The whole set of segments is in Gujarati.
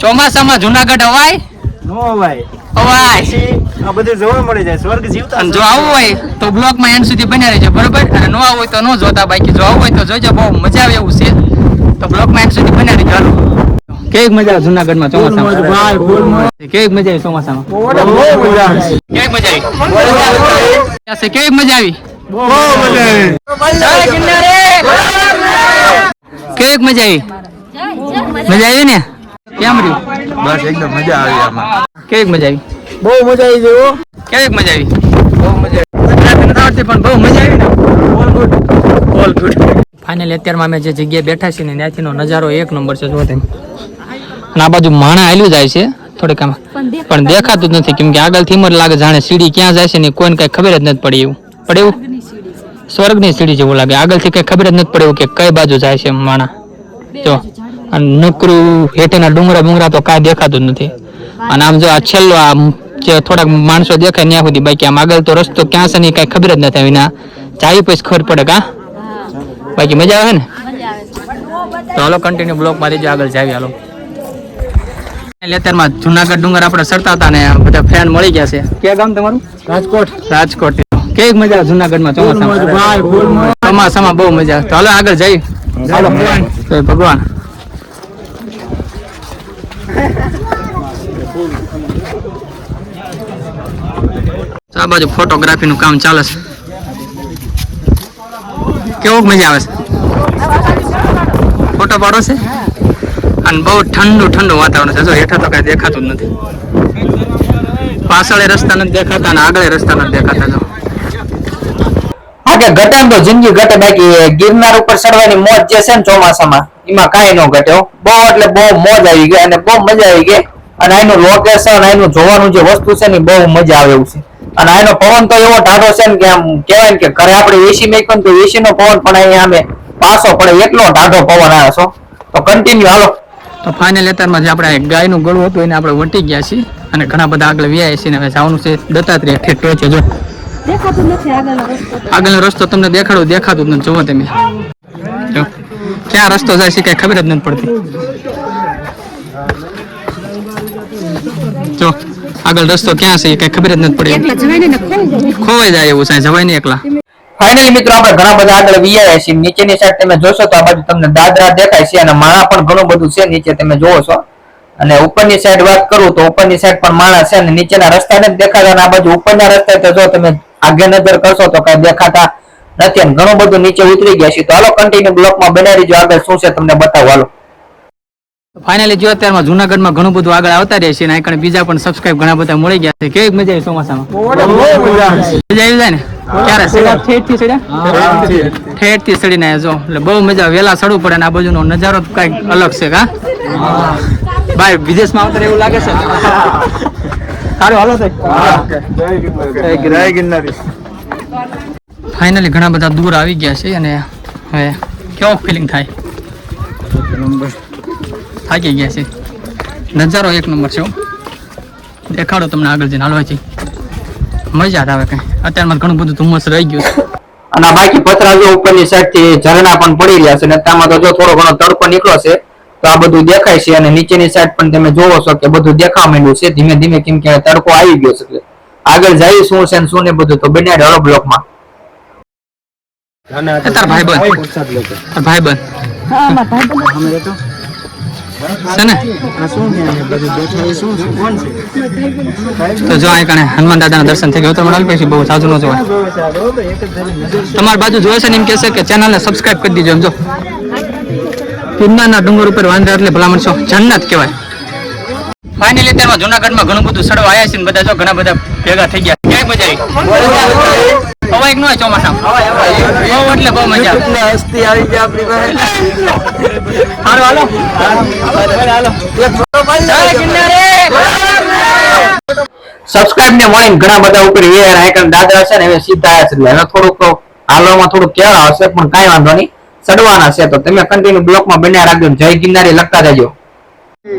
ચોમાસામાં જુનાગઢ અવાય? નો અવાય. આ બધું જોવા મળી જાય સ્વર્ગ જીવતા જો આવું હોય તો બ્લોગમાં એન્ડ સુધી બન્યા રહેજો બરોબર? અને ન આવું હોય તો ન જોતા બાકી. જો આવું હોય તો જોજો બહુ મજા આવે એવું છે. તો બ્લોગમાં એન્ડ સુધી બન્યા રહેજો. હાલો. કેવી મજા આવે જુનાગઢમાં ચોમાસામાં? કેવી મજા આવી ચોમાસામાં? બહુ મજા આવે. કેવી મજા આવી? કેવી મજા આવી? જય મજા આવી? મજા આવી ને? કેમ રહ્યું? બસ એકદમ મજા આવી આમાં. કેવી મજા આવી? બહુ મજા આવી ગઈ કેવી મજા આવી? બહુ મજા આવી. નથી આવડતી પણ બહુ મજા આવી ને? All good all good finally અત્યારમાં અમે જે જગ્યાએ બેઠા છીએ ને ત્યાંથીનો નજારો એક નંબર છે જો તેમ. આ બાજુ માણા હાલ્યું જાય છે થોડીક આમ. પણ દેખાતું જ નથી. કેમ કે આગળથી થી લાગે જાણે સીડી ક્યાં જાય છે ને કોઈને કઈ ખબર જ નથી પડી એવું. પડે એવું? સ્વર્ગની સીડી જેવું લાગે. આગળથી કઈ ખબર જ નથી પડે એવું કે કઈ બાજુ જાય છે માણા. જો. અને નકરું હેઠેના ડુંગરા બુંગરા તો કાંઈ દેખાતું જ નથી. અને આમ જો આ છેલ્લો આમ જે થોડાક માણસો દેખાય ત્યાં સુધી બાકી આમ આગળ તો રસ્તો ક્યાં છે ને કાંઈ ખબર જ નથી વિના જાય પછી ખબર પડે કા બાકી મજા આવે ને? તો હાલો કન્ટિન્યુ બ્લોક મારી જો આગળ જાવી હાલો. લેતરમાં જુનાગઢ ડુંગર આપણે સરતા હતા ને બધા ફ્રેન્ડ મળી ગયા છે. ક્યાં ગામ તમારું? રાજકોટ. રાજકોટ. કેવી મજા જુનાગઢમાં? ચોમાસામાં? ચોમાસામાં બહુ મજા તો હાલો આગળ જઈ. ભગવાન. આ બાજુ ફોટોગ્રાફી નું કામ ચાલે છે. કેવો મજા આવે છે? ફોટો પાડો છે? અને બહુ ઠંડુ ઠંડુ વાતાવરણ છે. જો હેઠા તો કઈ દેખાતું જ નથી. પાછળ રસ્તા નથી દેખાતા અને આગળ રસ્તા નથી દેખાતા, જો. હા, કે તો જિંદગી ઘટે બાકી, ગિરનાર ઉપર ચડવાની મોજ જે છે ને ચોમાસામાં એમાં કાંઈ ન ઘટ્યો. બહુ એટલે બહુ મોજ આવી ગઈ અને બહુ મજા આવી ગઈ. અને આનું લોકેશન આનું જોવાનું જે વસ્તુ છે ને બહુ મજા આવે એવું છે. અને આનો પવન તો એવો ટાઢો છે ને કે આમ કહેવાય ને કે ઘરે આપણે એસી મેકન તો એસી નો પવન પણ અહીંયા અમે પાસો પડે એટલો ટાઢો પવન આવે છો તો કન્ટિન્યુ હાલો. તો ફાઇનલ અત્યારમાં જે આપણે ગાયનું ગળું હતું એને આપણે વટી ગયા છીએ. અને ઘણા બધા આગળ વ્યાય છીએ ને હવે જવાનું છે દત્તાત્રેય ઠેઠ ટોચે જો. દેખાતું નથી આગળનો રસ્તો આગળનો રસ્તો તમને દેખાડો દેખાતું નથી જુઓ તમે. જો. ક્યાં રસ્તો જાય છે કઈ ખબર જ નથી પડતી. જો આગળ રસ્તો ક્યાં છે કઈ ખબર જ નથી પડી. ખોવાઈ જાય. એવું છે જવાય નહીં એકલા. ફાઇનલી મિત્રો આપણે ઘણા બધા આગળ વિયા છીએ. નીચેની સાઈડ તમે જોશો તો આ બાજુ તમને દાદરા દેખાય છે અને માળા પણ ઘણું બધું છે. નીચે તમે જોવો છો. અને ઉપરની સાઈડ વાત કરું તો ઉપરની સાઈડ પણ માળા છે અને નીચેના રસ્તા જ દેખાતા અને આ બાજુ ઉપરના રસ્તા તો જો તમે આગે નજર કરશો તો કઈ દેખાતા નથી એમ ઘણું બધું નીચે ઉતરી ગયા છે તો હાલો કન્ટિન્યુ બ્લોકમાં બનાવી આગળ શું છે તમને બતાવો? હાલો. ફાઇનલી જો અત્યારમાં જુનાગઢમાં ઘણું બધું આગળ આવતા રહે છે અને અહીં બીજા પણ સબસ્ક્રાઇબ ઘણા બધા મળી ગયા છે. કેવી મજા આવી ચોમાસામાં? મજા આવે. જાય ને? ક્યારે? સીડા ઠેઠથી સીડા ઠેઠથી સડીને જો એટલે બહુ મજા વેલા સડવું પડે અને આ બાજુનો નજારો કંઈક અલગ છે કા? ભાઈ વિદેશમાં આવતા એવું લાગે છે? સારું હાલો જય ગિરનારી. ફાઇનલી ઘણા બધા દૂર આવી ગયા છે અને હવે કેવો ફિલિંગ થાય? થાકી ગયા છે. નજારો એક નંબર છે દેખાડો તમને આગળ જઈને હાલવાથી મજા જ આવે કઈ. અત્યારમાં ઘણું બધું ધુમ્મસ રહી ગયું છે. અને બાકી પતરા જો ઉપરની સાઈડથી ઝરણા પણ પડી રહ્યા છે અને તામાં તો જો થોડો ઘણો તડકો નીકળ્યો છે, તો આ બધું દેખાય છે અને નીચેની સાઈડ પણ તમે જોવો છો કે બધું દેખાવા માંડ્યું છે. ધીમે ધીમે કેમ કે તડકો આવી ગયો છે આગળ જાય શું છે શું ને બધું તો બન્યા બ્લોકમાં તાર ભાઈ બંધ તાર ભાઈ બંધ હા મારા ભાઈ બંધ છે ને? આ શું છે આ બધું દેખાય શું છે? કોણ છે? તો જો અહીં કણે હનુમાન દાદાના દર્શન થઈ ગયા. તો મને પછી બહુ સાજુ નો જોવાય. તમારી બાજુ જોવે છે ને એમ કહેશે કે ચેનલને સબસ્ક્રાઇબ કરી દીજો એમ જો. ગિરનારના ડુંગર ઉપર વાંદરા એટલે ભલામણ છો જન્નત કહેવાય. ફાઇનલી અત્યારમાં જુનાગઢમાં ઘણું બધું સડવા આવ્યા છે ને બધા જો ઘણા બધા ભેગા થઈ ગયા. ક્યાંય મજા આવી? હવા એક ન ચોમાસામાં. બહુ એટલે બહુ મજા આવે. હસ્તી આવી ગયા આપણી પાસે. હાલો હાલો. હાલો સબસ્ક્રાઇબ ને મળીને ઘણા બધા ઉપર વેર આઈકન દાદરા છે ને હવે સીધા આવ્યા છે. એટલે હવે થોડુંક હાલવામાં થોડુંક કેળ આવશે પણ કાંઈ વાંધો નહીં. ચડવાના છે તો તમે કન્ટિન્યુ બ્લોકમાં બન્યા રાખજો જય ગિરનારી લખતા જજો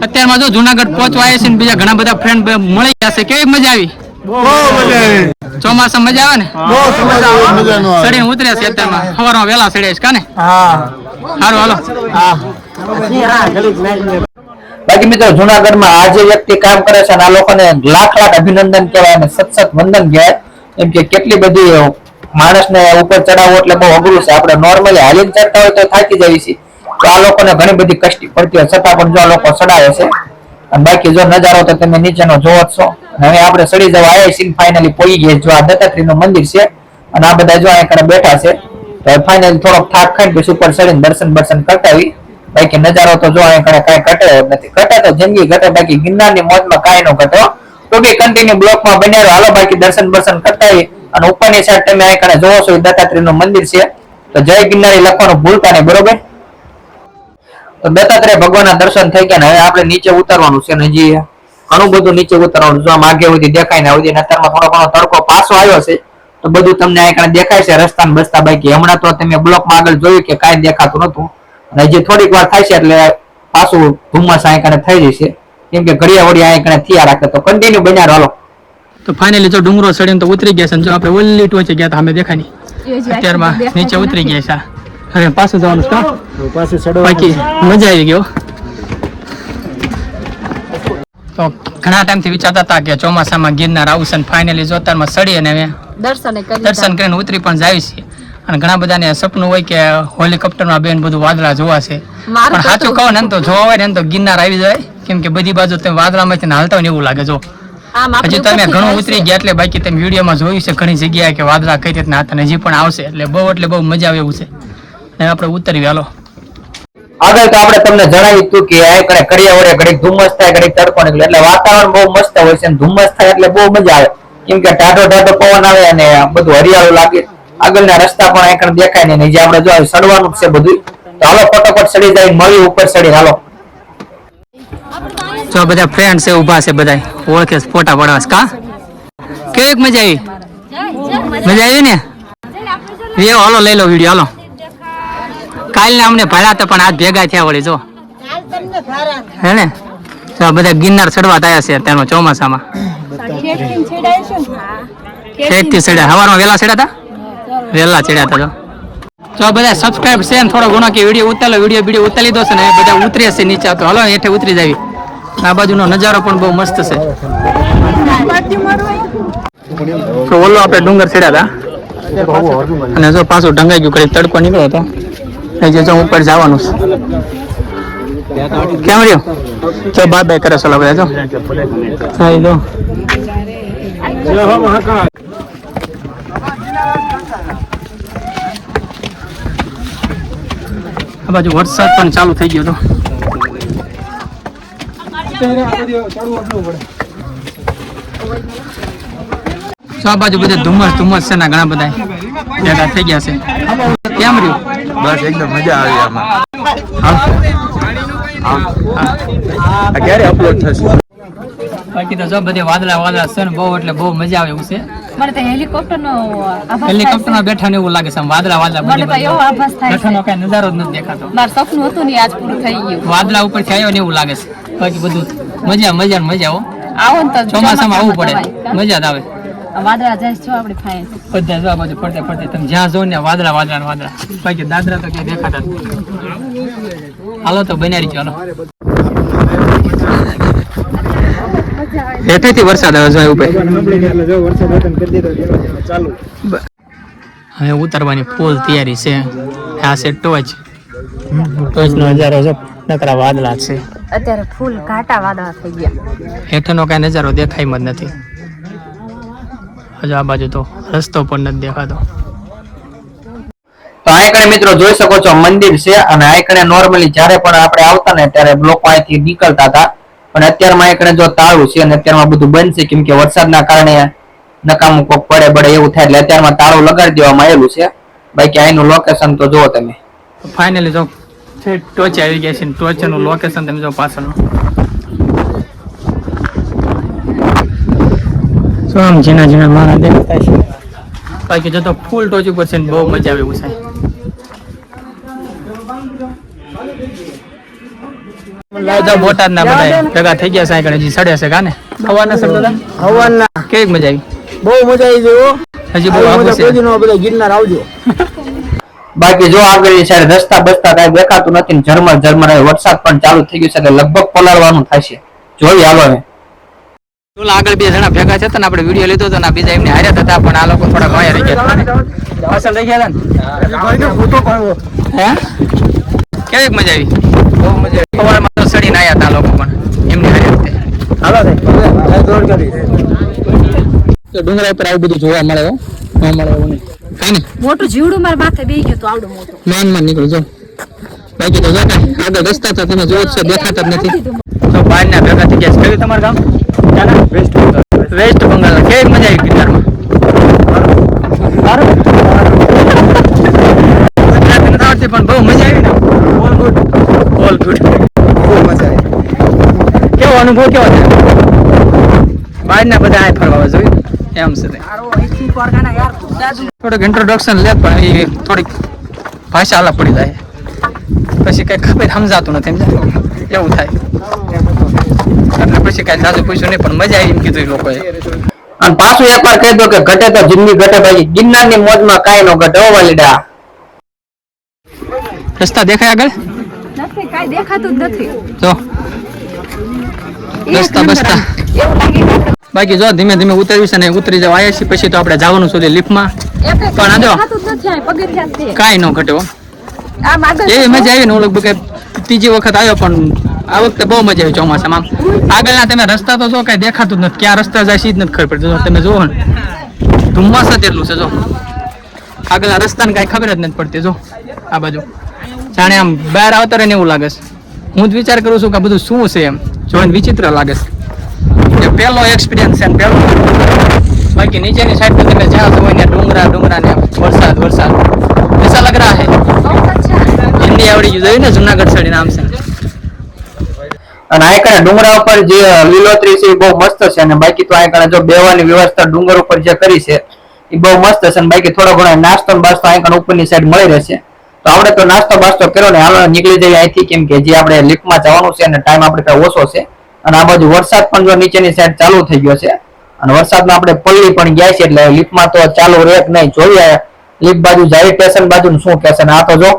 અત્યારમાં જો જુનાગઢ પહોંચવા આવ્યા છે ને બીજા ઘણા બધા ફ્રેન્ડ મળી જશે કેવી મજા આવી? બહુ મજા આવી. ચોમાસા મજા આવે ને? બહુ મજા આવે. મજા નો ઉતરે છે અત્યારમાં. સવારમાં વેલા સડે છે કાને? હા. સારું હાલો. હા. બાકી મિત્રો જુનાગઢમાં આ જે વ્યક્તિ કામ કરે છે અને આ લોકોને લાખ લાખ અભિનંદન કહેવાય અને સત સત વંદન કહેવાય. એમ કે કેટલી બધી માણસને ઉપર ચડાવવું એટલે બહુ અઘરું છે. આપણે નોર્મલી હાલીને ચડતા હોય તો થાકી જઈએ છીએ. તો આ લોકોને ઘણી બધી કષ્ટી પડતી હોય. છતાં પણ જો આ લોકો ચડાવે છે. અને બાકી જો નજારો તો તમે નીચેનો જોવો જ છો. હવે આપણે સડી જવા આવ્યા છીએ ફાઇનલી પોઈ ગયા. જો આ દત્તાત્રેયનું મંદિર છે, અને આ બધા જો અહીંયા બેઠા છે, તો ફાઇનલી થોડોક થાક ખાઈને પછી ઉપર ચડીને દર્શન બર્શન કરતા બાકી નજારો તો જો અહીંયા કઈ કાંઈ ઘટે નથી. ઘટે તો જિંદગી ઘટે, બાકી ગિરનારની મોજમાં કાંઈ ન ઘટે. તો બી કન્ટિન્યુ બ્લોકમાં બન્યા રહો. હાલો બાકી દર્શન બર્શન કરતા આવી અને ઉપરની સાઈડ તમે અહીંયા જોવો છો દત્તાત્રેયનું મંદિર છે. તો જય ગિરનારી લખવાનું ભૂલતા નહીં, બરોબર? તો દત્તાત્રેય ભગવાનના દર્શન થઈ ગયા ને હવે આપણે નીચે ઉતરવાનું છે ને ઘણું બધું નીચે ઉતરવાનું જો આમ આગે સુધી દેખાય ને સુધી અત્યારમાં થોડો ઘણો તડકો પાછો આવ્યો છે તો બધું તમને અહીં દેખાય છે રસ્તા બસતા બાકી. હમણાં તો તમે બ્લોકમાં આગળ જોયું કે કાંઈ દેખાતું નતું અને હજી થોડીક વાર થાય છે એટલે પાછું ધુમ્મસ અહીં કણે થઈ જશે. કેમ કે ઘડિયા વડિયા અહીં કણે થયા રાખે તો કન્ટિન્યુ બન્યા રહો. તો ફાઇનલી જો ડુંગરો ચડીને તો ઉતરી ગયા છે જો આપણે ઓલી ટોચે ગયા હતા અમે દેખાય નહીં. અત્યારમાં નીચે ઉતરી ગયા છે હવે પાછું જવાનું છે પાછું ચડવા બાકી મજા આવી ગયો તો ઘણા ટાઈમથી વિચારતા હતા કે ચોમાસામાં ગિરનાર આવશે ફાઇનલી જોતારમાં સડી અને દર્શન દર્શન કરીને ઉતરી પણ જાય છે અને ઘણા બધાને સપનું હોય કે હેલિકોપ્ટરમાં બેન બધું વાદળા જોવા છે. પણ સાચું કહો ને તો જોવા હોય ને તો ગિરનાર આવી જાય. કેમ કે બધી બાજુ તમે વાદળામાંથી હાલતા હોય ને એવું લાગે જો. હજી તમે ઘણું ઉતરી ગયા એટલે બાકી તમે વિડીયોમાં જોયું છે ઘણી જગ્યાએ કે વાદળા કઈ રીતના હતા હજી પણ આવશે. એટલે બહુ એટલે બહુ મજા આવે એવું છે. ને આપણે ઉતરી હાલો. આગળ તો આપણે તમને જણાવ્યું હતું કે આ કણે કડિયા વડે ઘડીક ધુમ્મસ થાય ઘડીક તડકો નીકળે. એટલે વાતાવરણ બહુ મસ્ત હોય છે ધુમ્મસ થાય એટલે બહુ મજા આવે. કેમ કે ટાઢો ટાઢો પવન આવે અને બધું હરિયાળું લાગે. આગળના રસ્તા પણ અહીં દેખાય નહીં. જે આપણે જો સડવાનું છે બધું તો હાલો ફટોફટ સડી જાય મળી ઉપર સડી. હાલો. જો બધા ફ્રેન્ડ છે ઊભા છે બધા ઓળખે ફોટા પાડવા કા? કેવી મજા આવી? મજા આવી ને? હાલો લઈ લો વીડિયો હાલો. કાલને અમને ભર્યા હતા પણ આજ ભેગા થયા વળી જો. હે ને? તો બધા ગિરનાર ચડવા થયા છે અત્યારનો ચોમાસામાં. ઠેઠથી ચડ્યા. સવારમાં વેલા ચડ્યા હતા વેલા ચડ્યા હતા તો જો બધા સબસ્ક્રાઇબ છે ને થોડો ઘણો કે વીડિયો ઉતારો વીડિયો વીડિયો ઉતારી દો છે ને બધા ઉતરે છે નીચે. તો હલો હેઠે ઉતરી જાવી. આ બાજુનો નજારો પણ બહુ મસ્ત છે. તો ઓલો આપણે ડુંગર ચડ્યા હતા અને જો પાછું ઢંગાઈ ગયું કરી તડકો નીકળ્યો હતો. જે જો ઉપર જવાનું છે. કેમ રહ્યો? જો બાય બે કરે ઓલા બધા જો હા જો. આ બાજુ વરસાદ પણ ચાલુ થઈ ગયો હતો તો આ બાજુ બધા ધુમ્મસ ધુમ્મસ છે ને ઘણા બધા. ભેગા થઈ ગયા છે. કેમ રહ્યું? બસ એકદમ મજા આવી આમાં. ક્યારે અપલોડ થશે? બાકી તો જો બધે વાદળા વાદળા છે ને બહુ એટલે બહુ મજા આવે એવું છે. મને તો હેલિકોપ્ટર નો હેલિકોપ્ટરમાં બેઠા ને એવું લાગે છે વાદળા વાદળા મને તો એવો આભાસ થાય છે. કઈ નજારો જ નથી દેખાતો. મારું સપનું હતું ને આજ પૂરું થઈ ગયું. વાદળા ઉપરથી આવ્યો ને એવું લાગે છે. બાકી બધું મજા મજા ને મજા આવો આવો ને તો ચોમાસામાં આવવું પડે. મજા જ આવે. વાદળા જાય છો આપણે ફાય બધા જો બાજુ ફરતે ફરતે તમે જ્યાં જો ને વાદળા વાદળા વાદળા. બાકી દાદરા તો ક્યાંય દેખાતા હાલો તો બનાવી ચાલો હેઠેથી વરસાદ આવે ઉપર. ને હવે ઉતારવાની ફૂલ તૈયારી છે. આ છે ટોચ ટોચનો નજારો છે નકરા વાદળા છે. અત્યારે ફૂલ ઘાટા વાદળા થઈ ગયા. હેઠળનો કાંઈ નજારો દેખાય જ નથી. હજુ આ બાજુ તો રસ્તો પણ નથી દેખાતો. તો આ કણે મિત્રો જોઈ શકો છો મંદિર છે અને આ કણે નોર્મલી જ્યારે પણ આપણે આવતા ને ત્યારે લોકો અહીંથી નીકળતા હતા. પણ અત્યારમાં આ કણે જો તાળું છે અને અત્યારમાં બધું બંધ છે કેમ કે વરસાદના કારણે નકામું કોક પડે પડે એવું થાય એટલે અત્યારમાં તાળું લગાડી દેવામાં આવેલું છે. બાકી અહીંનું લોકેશન તો જુઓ તમે. ફાઇનલી જો ટોચ આવી ગયા છે ને ટોચનું લોકેશન તમે જો પાછળનું. શું આમ ઝીણા ઝીણા મારા દેખાય છે. બાકી જો તો ફૂલ ટોચ ઉપર છે ને બહુ મજા આવે એવું છે. બધા બોટાદ ના? બધા ભેગા થઈ ગયા છે આગળ સડે છે કાને સવારના સડતા હતા હવાના. કેવી મજા આવી? બહુ મજા આવી ગઈ હજી બહુ આવી મજા છે. બધા ગિરનાર આવજો. બાકી જો આગળની સાઈડ રસ્તા બસ્તા કઈ દેખાતું નથી ને ઝરમર ઝરમર વરસાદ પણ ચાલુ થઈ ગયું છે એટલે લગભગ પલાળવાનું થશે જોઈએ હાલો હવે ઓલા આગળ બે જણા ભેગા છે ને આપણે વીડિયો લીધો હતો ને બીજા એમને હાર્યા હતા પણ આ લોકો થોડા ભાઈ રહી ગયા હતા પાછળ રહી ગયા હતા ને? હે? કેવી મજા આવી? બહુ મજા આવી. સવારમાં તો સડીને આવ્યા હતા લોકો પણ. એમની હાર્યા હતા હાલો સાહેબ દોડ કરી તો ડુંગરા ઉપર આવું બધું જોવા મળે હો. ન મળે એવું નહીં. કઈ નહીં મોટું જીવડું મારા માથે બેહી ગયું તો આવડું મોટું. માનમાં નીકળો જો બાકી તો જો આગળ રસ્તા તો તમે જોવો છો દેખાતા જ નથી. તો બહારના ભેગા થઈ ગયા છે. કેવું તમારું ગામ? ક્યાંના? વેસ્ટ બંગાળ. વેસ્ટ બંગાળ કેવી મજા આવી સારું ગુજરાતી નથી આવડતી પણ બહુ મજા આવી ને? ઓલ ગુડ ઓલ ગુડ બહુ મજા આવી. કેવો અનુભવ કેવો છે? બહારના બધા આ ફરવા આવે જોયું? એમ છે. થોડુંક ઇન્ટ્રોડક્શન લે પણ એ થોડીક ભાષા અલગ પડી જાય. પછી કઈ ખબર સમજાતું નથી એમ એવું થાય. એટલે પછી કઈ જાજુ પૂછ્યું નહીં પણ મજા આવી એમ કીધું લોકોએ. અને પાછું એકવાર કહી દો કે ઘટે તો જિંદગી ઘટે ભાઈ ગિરનારની મોજમાં કાંઈ ન ઘટે હો વાલીડા. રસ્તા દેખાય આગળ? નથી કાંઈ દેખાતું જ નથી. રસ્તા બસ્તા. બાકી જો ધીમે ધીમે ઉતરવી છે ને ઉતરી જવા આવ્યા છીએ પછી તો આપણે જવાનું સુધી લિફ્ટમાં. માં પણ આ જો. કાંઈ ન ઘટે હો. આમ આગળ એવી મજા આવી ને હું લગભગ ત્રીજી વખત આવ્યો પણ આ વખતે બહુ મજા આવી ચોમાસામાં આમ આગળના તમે રસ્તા તો જો કઈ દેખાતું જ નથી ક્યાં રસ્તા જાય છે ઈ જ નથી ખબર પડતી જો તમે જુઓ ને ધુમ્મસ જ એટલું છે જો આગળના રસ્તાને કઈ ખબર જ નથી પડતી જો આ બાજુ જાણે આમ બહાર આવતા રહીને એવું લાગે છે હું જ વિચાર કરું છું કે આ બધું શું છે એમ જોઈને વિચિત્ર લાગે છે એ પહેલો એક્સપિરિયન્સ છે ને પહેલો બાકી નીચેની સાઈડ પર તમે જ્યાં જુઓ ત્યાં ડુંગરા ડુંગરા ને વરસાદ વરસાદ ऐसा लग रहा है બહુ જ છે. હિન્દી આવડી ગયું જોયું ને અને આ કણે ડુંગરા ઉપર જે લીલોતરી છે એ બહુ મસ્ત છે અને બાકી તો આ કણે જો બેવાની વ્યવસ્થા ડુંગર ઉપર જે કરી છે, એ બહુ મસ્ત છે અને બાકી થોડો ઘણો નાસ્તો બાસ્તો આ ઉપરની સાઈડ મળી રહેશે. તો આપણે તો નાસ્તો બાસ્તો કર્યો ને હાલો નીકળી જઈએ અહીંથી કેમ કે જે આપણે લિફ્ટમાં જવાનું છે અને ટાઈમ આપણે કાંઈ ઓછો છે. અને આ બાજુ વરસાદ પણ જો નીચેની સાઈડ ચાલુ થઈ ગયો છે. અને વરસાદમાં આપણે પલ્લી પણ ગયા છે એટલે લિફ્ટમાં તો ચાલુ રહે કે નહીં. જોઈએ લિફ્ટ બાજુ જાય સ્ટેશન બાજુ શું કહેશે ને આ તો જો.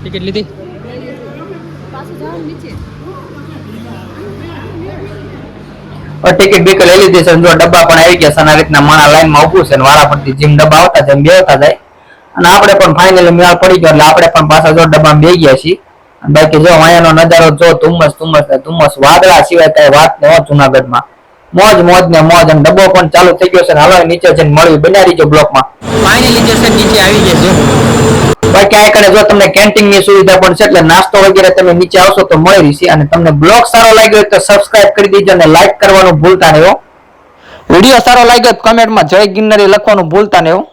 ટિકિટ લીધી? ટિકિટ બીક લઈ લીધી છે. જો ડબ્બા પણ આવી ગયા છે અને રીતના માણા લાઈનમાં ઉભું છે અને વારા પરથી જેમ ડબ્બા આવતા જેમ બેવતા જાય. અને આપણે પણ ફાઇનલી મેળ પડી ગયો એટલે આપણે પણ પાછા જો ડબ્બામાં બે ગયા છીએ. બાકી જો અહીંયાનો નજારો જો ધુમ્મસ ધુમ્મસ ધુમ્મસ વાદળા સિવાય કઈ વાત ન જુનાગઢમાં. મોજ મોજ ને મોજ. અને ડબ્બો પણ ચાલુ થઈ ગયો છે હાલો નીચે જઈને મળ્યું. બનાવી જો બ્લોકમાં. ફાઇનલી જે છે નીચે આવી ગયા છે બાકી આ કડે જો તમને કેન્ટીનની સુવિધા પણ છે એટલે નાસ્તો વગેરે તમે નીચે આવશો તો મળી રહેશે અને તમને બ્લોગ સારો લાગ્યો તો સબસ્ક્રાઇબ કરી દીજો અને લાઈક કરવાનું ભૂલતા નહીં હો. વીડિયો સારો લાગ્યો તો કમેન્ટમાં જય ગિરનારી લખવાનું ભૂલતા નહીં હો.